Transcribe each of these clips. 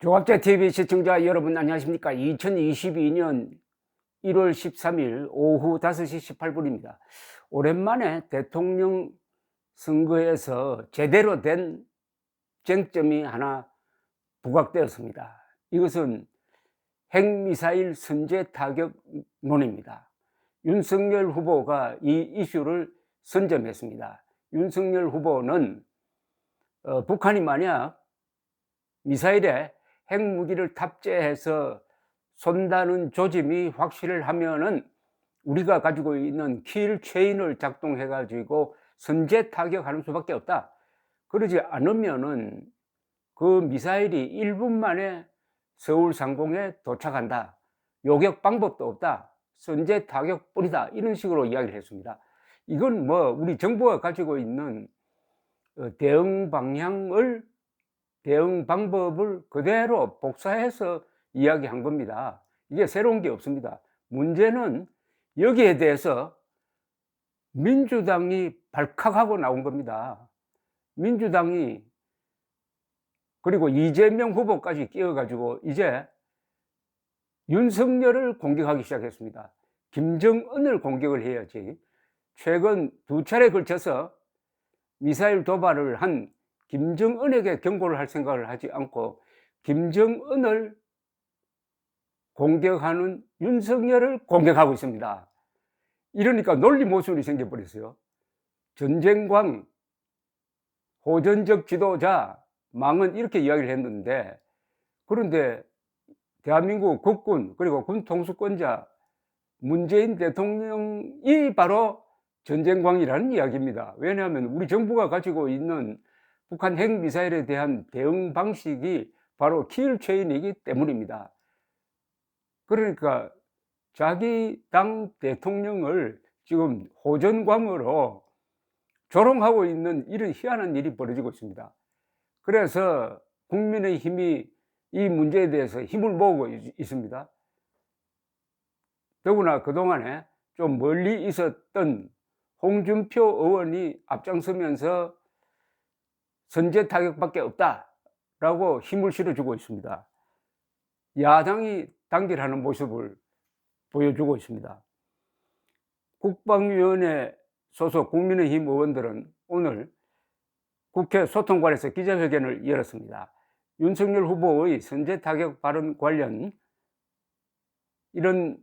조갑자 TV 시청자 여러분 안녕하십니까? 2022년 1월 13일 오후 5시 18분입니다. 오랜만에 대통령 선거에서 제대로 된 쟁점이 하나 부각되었습니다. 이것은 핵미사일 선제 타격론입니다. 윤석열 후보가 이 이슈를 선점했습니다. 윤석열 후보는 어, 북한이 만약 미사일에 핵무기를 탑재해서 쏜다는 조짐이 확실을 하면은 우리가 가지고 있는 킬 체인을 작동해 가지고 선제 타격하는 수밖에 없다. 그러지 않으면은 그 미사일이 1분 만에 서울 상공에 도착한다. 요격 방법도 없다. 선제 타격뿐이다. 이런 식으로 이야기를 했습니다. 이건 뭐 우리 정부가 가지고 있는 어, 대응 방향을 대응 방법을 그대로 복사해서 이야기한 겁니다. 이게 새로운 게 없습니다. 문제는 여기에 대해서 민주당이 발칵하고 나온 겁니다. 민주당이 그리고 이재명 후보까지 끼어가지고 이제 윤석열을 공격하기 시작했습니다. 김정은을 공격을 해야지. 최근 두 차례 걸쳐서 미사일 도발을 한 김정은에게 경고를 할 생각을 하지 않고 김정은을 공격하는 윤석열을 공격하고 있습니다. 이러니까 논리 모순이 생겨버렸어요. 전쟁광, 호전적 지도자, 망은 이렇게 이야기를 했는데 그런데 대한민국 국군 그리고 군 통수권자 문재인 대통령이 바로 전쟁광이라는 이야기입니다. 왜냐하면 우리 정부가 가지고 있는 북한 핵미사일에 대한 대응 방식이 바로 킬체인이기 때문입니다. 그러니까 자기 당 대통령을 지금 호전광으로 조롱하고 있는 이런 희한한 일이 벌어지고 있습니다. 그래서 국민의 힘이 이 문제에 대해서 힘을 모으고 있습니다. 더구나 그동안에 좀 멀리 있었던 홍준표 의원이 앞장서면서 선제 타격밖에 없다라고 힘을 실어주고 있습니다. 야당이 단결하는 모습을 보여주고 있습니다. 국방위원회 소속 국민의힘 의원들은 오늘 국회 소통관에서 기자회견을 열었습니다. 윤석열 후보의 선제 타격 발언 관련 이런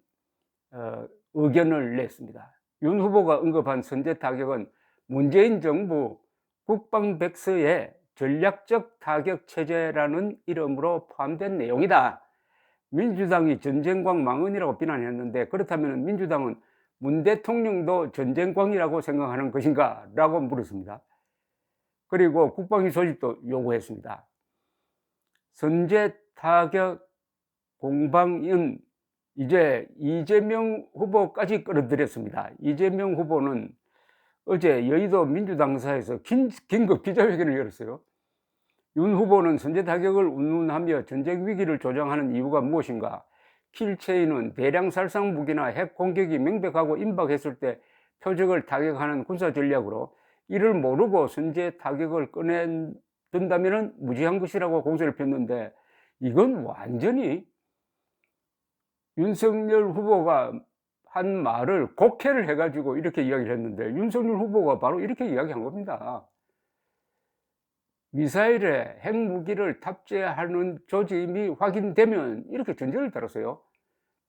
어, 의견을 냈습니다. 윤 후보가 언급한 선제 타격은 문재인 정부 국방백서에 전략적 타격 체제라는 이름으로 포함된 내용이다. 민주당이 전쟁광 망언이라고 비난했는데 그렇다면 민주당은 문 대통령도 전쟁광이라고 생각하는 것인가? 라고 물었습니다. 그리고 국방위 소집도 요구했습니다. 선제 타격 공방은 이제 이재명 후보까지 끌어들였습니다. 이재명 후보는 어제 여의도 민주당사에서 긴, 긴급 기자회견을 열었어요. 윤 후보는 선제 타격을 운운하며 전쟁 위기를 조장하는 이유가 무엇인가? 킬체인은 대량 살상 무기나 핵 공격이 명백하고 임박했을 때 표적을 타격하는 군사 전략으로 이를 모르고 선제 타격을 꺼낸다면 무지한 것이라고 공세를 폈는데 이건 완전히 윤석열 후보가 한 말을 곡해를 해가지고 이렇게 이야기를 했는데 윤석열 후보가 바로 이렇게 이야기한 겁니다. 미사일에 핵무기를 탑재하는 조짐이 확인되면 이렇게 전제를 달았어요.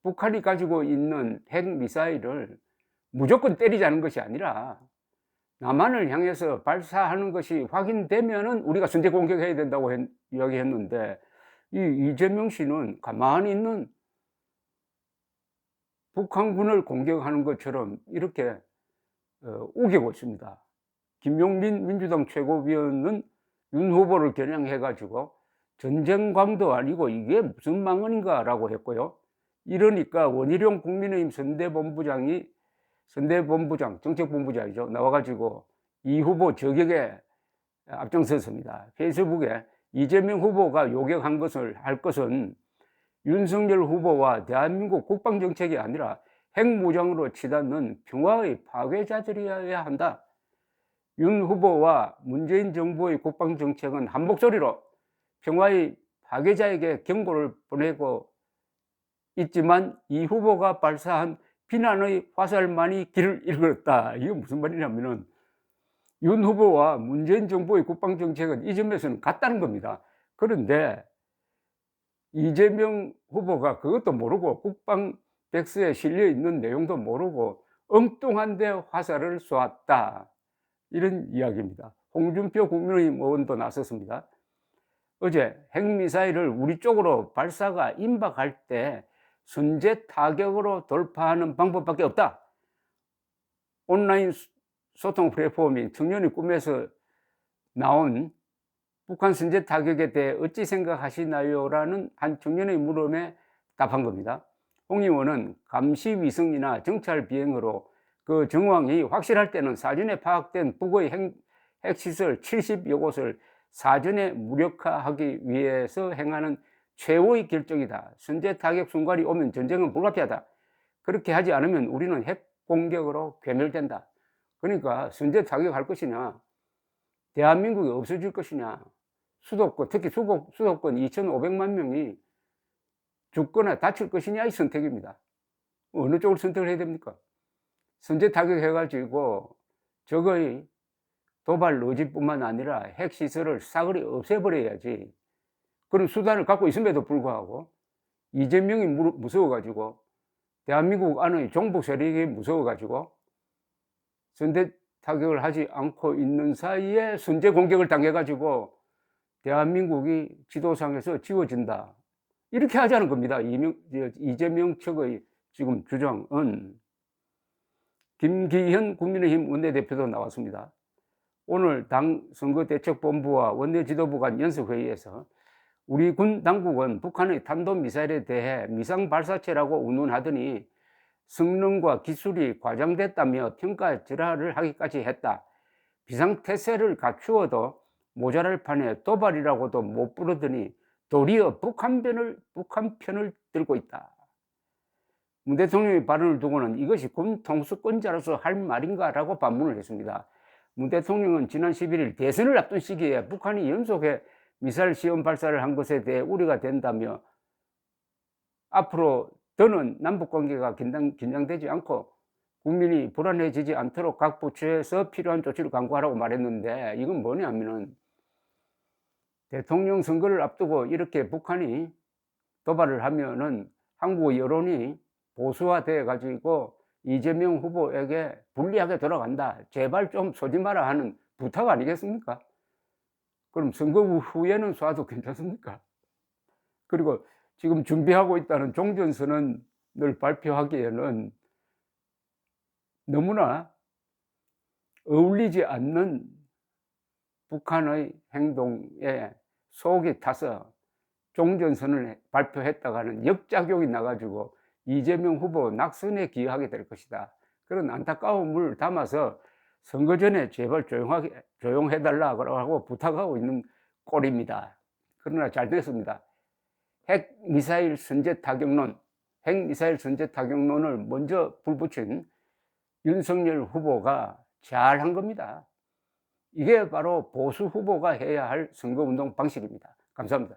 북한이 가지고 있는 핵미사일을 무조건 때리자는 것이 아니라 남한을 향해서 발사하는 것이 확인되면은 우리가 선제 공격해야 된다고 했, 이야기했는데 이 이재명 씨는 가만히 있는 북한군을 공격하는 것처럼 이렇게 어, 우기고 있습니다. 김용민 민주당 최고위원은 윤 후보를 겨냥해가지고 전쟁광도 아니고 이게 무슨 망언인가라고 했고요. 이러니까 원희룡 국민의힘 선대본부장이 선대본부장, 정책본부장이죠. 나와가지고 이 후보 저격에 앞장섰습니다. 페이스북에 이재명 후보가 요격한 것을 할 것은 윤석열 후보와 대한민국 국방정책이 아니라 핵무장으로 치닫는 평화의 파괴자들이어야 한다. 윤 후보와 문재인 정부의 국방정책은 한 목소리로 평화의 파괴자에게 경고를 보내고 있지만 이 후보가 발사한 비난의 화살만이 길을 잃었다. 이게 무슨 말이냐면은 윤 후보와 문재인 정부의 국방 정책은 이 점에서는 같다는 겁니다. 그런데 이재명 후보가 그것도 모르고 국방 백스에 실려 있는 내용도 모르고 엉뚱한데 화살을 쏘았다. 이런 이야기입니다. 홍준표 국민의힘 의원도 나섰습니다. 어제 핵미사일을 우리 쪽으로 발사가 임박할 때 선제 타격으로 돌파하는 방법밖에 없다. 온라인 소통 플랫폼인 청년의 꿈에서 나온 북한 선제 타격에 대해 어찌 생각하시나요? 라는 한 청년의 물음에 답한 겁니다. 홍 의원은 감시 위성이나 정찰 비행으로 그 정황이 확실할 때는 사전에 파악된 북의 핵, 핵시설 70여 곳을 사전에 무력화하기 위해서 행하는 최후의 결정이다. 선제 타격 순간이 오면 전쟁은 불가피하다. 그렇게 하지 않으면 우리는 핵 공격으로 괴멸된다. 그러니까 선제 타격할 것이냐, 대한민국이 없어질 것이냐, 수도권, 특히 수도, 수도권 2,500만 명이 죽거나 다칠 것이냐의 선택입니다. 어느 쪽을 선택을 해야 됩니까? 선제 타격해가지고 적의 도발 의지뿐만 아니라 핵시설을 싸그리 없애버려야지. 그런 수단을 갖고 있음에도 불구하고 이재명이 무서워가지고 대한민국 안의 종북 세력이 무서워가지고 선제 타격을 하지 않고 있는 사이에 선제 공격을 당해가지고 대한민국이 지도상에서 지워진다. 이렇게 하자는 겁니다. 이재명 측의 지금 주장은 김기현 국민의힘 원내대표도 나왔습니다. 오늘 당 선거대책본부와 원내지도부 간 연석회의에서 우리 군 당국은 북한의 탄도미사일에 대해 미상 발사체라고 운운하더니 성능과 기술이 과장됐다며 평가 절하를 하기까지 했다. 비상태세를 갖추어도 모자랄 판에 도발이라고도 못 부르더니 도리어 북한 편을, 북한 편을 들고 있다. 문 대통령의 발언을 두고는 이것이 군 통수권자로서 할 말인가라고 반문을 했습니다. 문 대통령은 지난 11일 대선을 앞둔 시기에 북한이 연속해 미사일 시험 발사를 한 것에 대해 우려가 된다며 앞으로 더는 남북 관계가 긴장, 긴장되지 않고 국민이 불안해지지 않도록 각 부처에서 필요한 조치를 강구하라고 말했는데 이건 뭐냐면은 대통령 선거를 앞두고 이렇게 북한이 도발을 하면은 한국 여론이 보수화돼 가지고 이재명 후보에게 불리하게 돌아간다. 제발 좀 쏘지 마라 하는 부탁 아니겠습니까? 그럼 선거 후에는 쏴도 괜찮습니까? 그리고 지금 준비하고 있다는 종전선언을 발표하기에는 너무나 어울리지 않는 북한의 행동에 속이 타서 종전선을 발표했다가는 역작용이 나가지고 이재명 후보 낙선에 기여하게 될 것이다. 그런 안타까움을 담아서 선거 전에 제발 조용하게, 조용해달라고 하고 부탁하고 있는 꼴입니다. 그러나 잘 됐습니다. 핵 미사일 선제 타격론, 핵 미사일 선제 타격론을 먼저 불붙인 윤석열 후보가 잘 한 겁니다. 이게 바로 보수 후보가 해야 할 선거운동 방식입니다. 감사합니다.